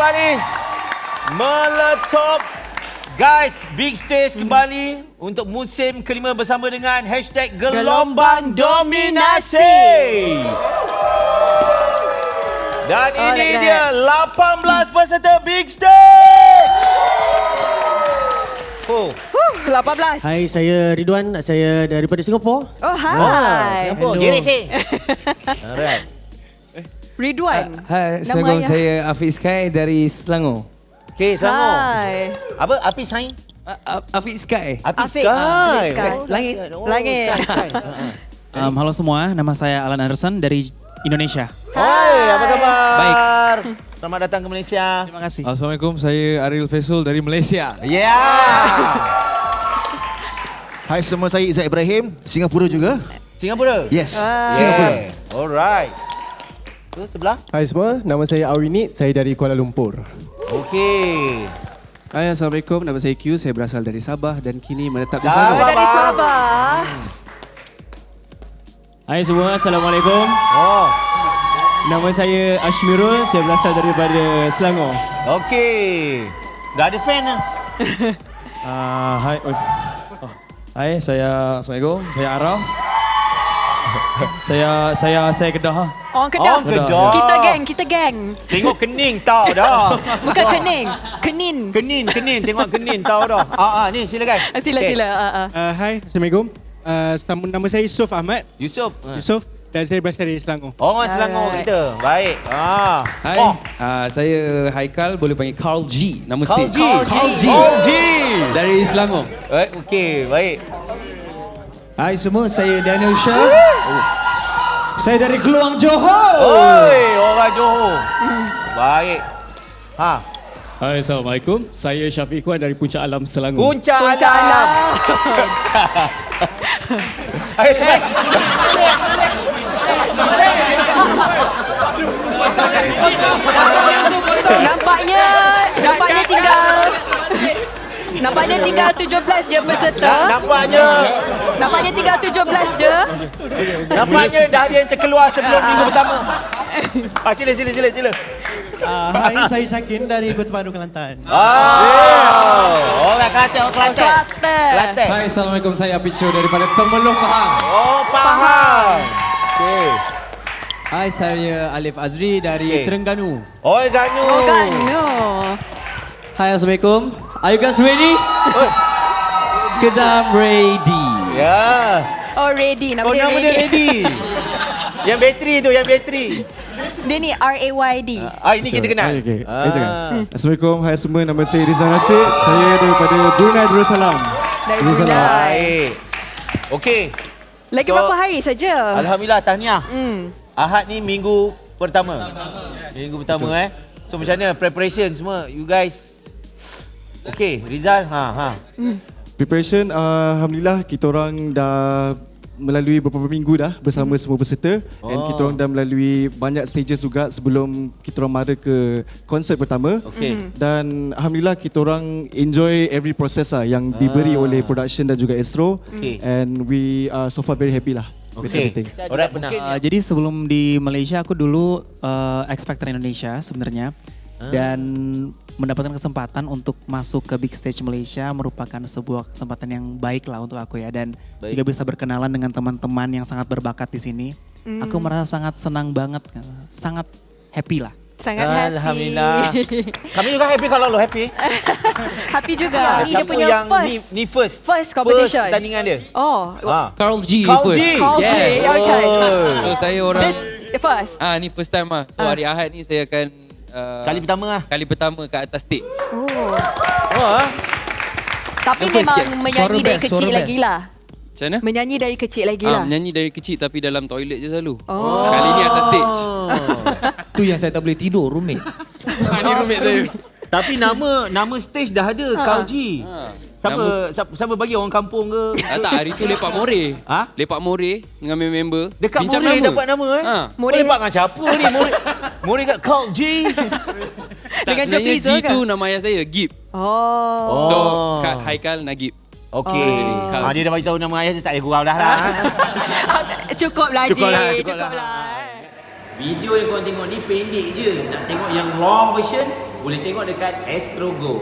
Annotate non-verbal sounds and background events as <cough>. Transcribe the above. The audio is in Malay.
kembali Meletup Guys, big stage kembali untuk musim kelima bersama dengan hashtag Gelombang Dominasi. Dan Oh, ini dia 18 peserta big stage. Oh, Huh, 18. Hai, saya Ridwan. Saya daripada Singapura. Oh, hai. Singapura. Hello. Gerik sih. <laughs> Alright. Ridwan. Hai, Nama Assalamualaikum. Saya Afiq Sky dari Selangor. Okey, Selangor. Hai. Apa? Api Sain? Uh, Afiq Sky. Api Afiq. Sky. Afiq Sky. Langit. Oh, Langit. Sky, <laughs> Sky. Um, halo semua, nama saya Alan Anderson dari Indonesia. Hai, apa khabar? Baik. Selamat datang ke Malaysia. Terima kasih. Assalamualaikum, saya Ariel Faisal dari Malaysia. Yeah. <laughs> Hai semua saya Izzat Ibrahim, Singapura juga. Singapura. Yes, Yeah. Singapura. Alright. Tu sebelah. Hai semua, nama saya Awinit, saya dari Kuala Lumpur. Okey. Hai Assalamualaikum, nama saya Q, saya berasal dari Sabah dan kini menetap di Sabah. Dari Sabah. Hai semua, Assalamualaikum. Oh. Nama saya Ashmirul, saya berasal daripada Selangor. Okey. Dah ada fan lah. Uh, <laughs> hai, oh. Oh. hai, saya Assalamualaikum, saya Araf. Saya saya saya Kedah. Orang Kedah. Oh, Kedah. Kita geng, kita geng. Tengok kening tau dah. <laughs> Bukan kening. Kenin. Kenin, kenin. Tengok kenin tau dah. Ah, ah ni silakan. Sila, Okey. sila. Ah, ah. Uh, hai, Assalamualaikum. Uh, nama saya Yusof Ahmad. Yusuf. Ah. Yusof dan saya berasal dari Selangor. Orang Selangor kita. Baik. Ah. Hai, Oh. uh, saya Haikal, boleh panggil Carl G. Nama Carl stage. G. Carl G. Carl G. Dari Selangor. Eh, Okey, baik. Hai semua, saya Daniel Shah. Saya dari Keluang Johor. Oi, orang Johor. Baik. Ha. Hai, Assalamualaikum. Saya Syafiq Ikhwan dari Puncak Alam Selangor. Puncak Puncak alam. <laughs> Nampaknya, nampaknya tinggal Nampaknya tinggal 17 je peserta. Nampaknya Nampaknya tinggal 17 je. Nampaknya dah ada yang terkeluar sebelum minggu pertama. <laughs> Ah, sila, sila, sila, sila. Uh, hai, saya Syakin dari Kota Baru Kelantan. Oh, orang Kelantan, orang Kelantan. Kelantan. Kelantan. Hai, Assalamualaikum. Saya Show daripada Temelung Pahang. Oh, faham. Okey. Hai, saya Alif Azri dari Okey. Terengganu. Oh, Ganu. Oh no. Hai, Assalamualaikum. Are you guys ready? Cause I'm ready. Ya. Oh ready, nama Oh, dia nama ready. dia ready. yang bateri tu, yang bateri. Dia ni R-A-Y-D. Ah, ini kita kenal. Okey, okey. Ah. Eh, jangan. Assalamualaikum, hai semua. Nama saya Rizal Nasir. Saya daripada Brunei Darussalam. Dari. Brunei. Baik. Okey. Lagi So- berapa hari saja? Alhamdulillah, tahniah. Hmm. Ahad ni minggu pertama. Minggu pertama eh. So macam mana preparation semua? You guys Okey, Rizal. Ha ha. Preparation, uh, Alhamdulillah kita orang dah melalui beberapa minggu dah bersama semua peserta oh. and Oh. kita orang dah melalui banyak stages juga sebelum kita orang mara ke konsert pertama Okey. dan Alhamdulillah kita orang enjoy every process lah yang diberi oleh production dan juga Astro Okey. and we are so far very happy lah everything. Alright, benar. Uh, jadi sebelum di Malaysia aku dulu uh, X Factor Indonesia sebenarnya dan mendapatkan kesempatan untuk masuk ke big stage Malaysia merupakan sebuah kesempatan yang baik lah untuk aku ya dan Baik. juga bisa berkenalan dengan teman-teman yang sangat berbakat di sini. Aku merasa sangat senang banget, sangat happy lah. Sangat happy. Alhamdulillah. <laughs> Kami juga happy kalau lo happy. <laughs> happy juga. Ah, Ini dia punya yang first. ni, ni first. First competition. First pertandingan dia. Oh, Ha. Carl G Carl first. G. Carl G. Yes. Okay. Oh. So saya orang This first. ah ni first time ah. So hari Ahad ni saya akan uh, Kali pertama lah. kali pertama kat atas stage. Oh. Oh, ha? Tapi Nervous memang sikit. menyanyi Suara dari best, kecil suara lagi best. lah. Macam mana? Menyanyi dari kecil lagi Ah, lah. menyanyi dari kecil tapi dalam toilet je selalu. Oh. Kali ni atas stage. <laughs> Tu yang saya tak boleh tidur, roommate. <laughs> Ah, ni roommate saya. <laughs> Tapi nama nama stage dah ada, Kau G. Ha. Siapa, Nama- siapa siapa bagi orang kampung ke? Ah, tak, hari tu lepak More. Ha? Lepak More dengan member. Dekat Bincang Mori nama. dapat nama eh. Ha. Mori Mori- lepak dengan siapa ni? Mori Mori kat Kau G. <laughs> Tak, Dengan sebenarnya Joe G tu nama ayah saya, Gip. Oh. So, Oh. Kak Haikal Nagib. Okey. Oh. Ha, dia dah bagi tahu nama ayah dia tak payah gurau dah <laughs> lah. cukup lah. Cukup lah, cukup Cukup lah. lah. Video yang korang tengok ni pendek je. Nak tengok yang long version, Boleh tengok dekat Astro Go.